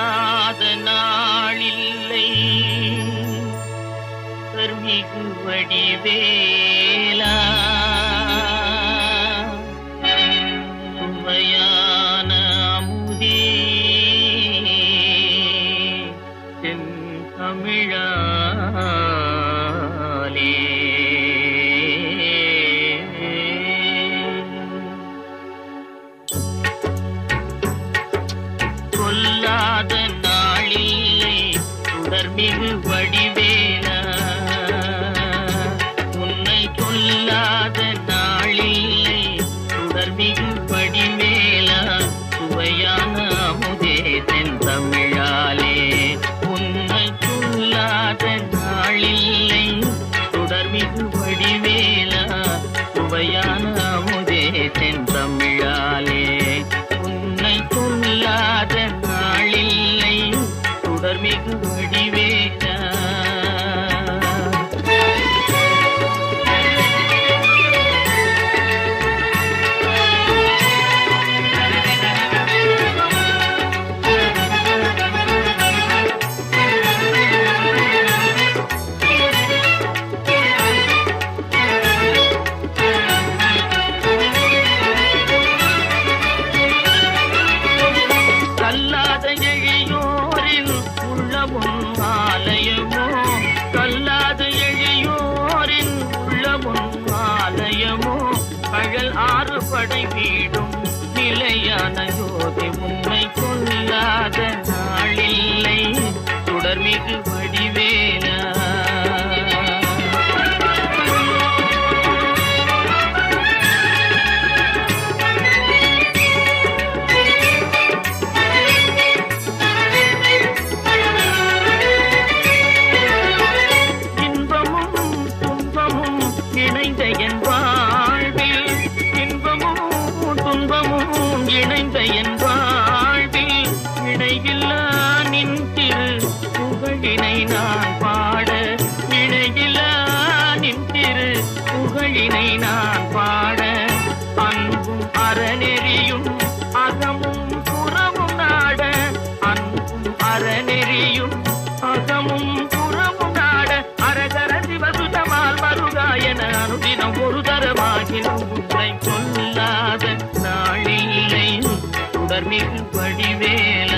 இல்லாத நாளில்லை. கர்மிகு வடிவேலா சுமையான அமுதே. தென் தமிழாலே. மிகு வடிவேலா. உன்னை சொல்லாத நாளில்லை சுடர் மிகு வடிவேலா. சுவையான அமுதே தென் தமிழாலே. உன்னை சொல்லாத நாளில்லை சுடர் மிகு வடிவேலா. சுவையான அமுதே தென் தமிழ் படை வீடும் நிலையான யோதி உண்மை கொல்லாத நாளில்லை. தொடர்மிகு வடிவேலா இன்பமும் நான் பாட இணையில நின்று புகழினை நான் பாட அன்பும் அறநெறியும் அகமும் புறமும் நாட. அன்பும் அறநெறியும் அகமும் புறமும் நாட. அரகர சிவசுதமால் மருகா என அனுதினம் ஒரு தரமாகினும் உன்னை சொல்லாத நாளில்லை. தொடர்மிகு வடிவேல்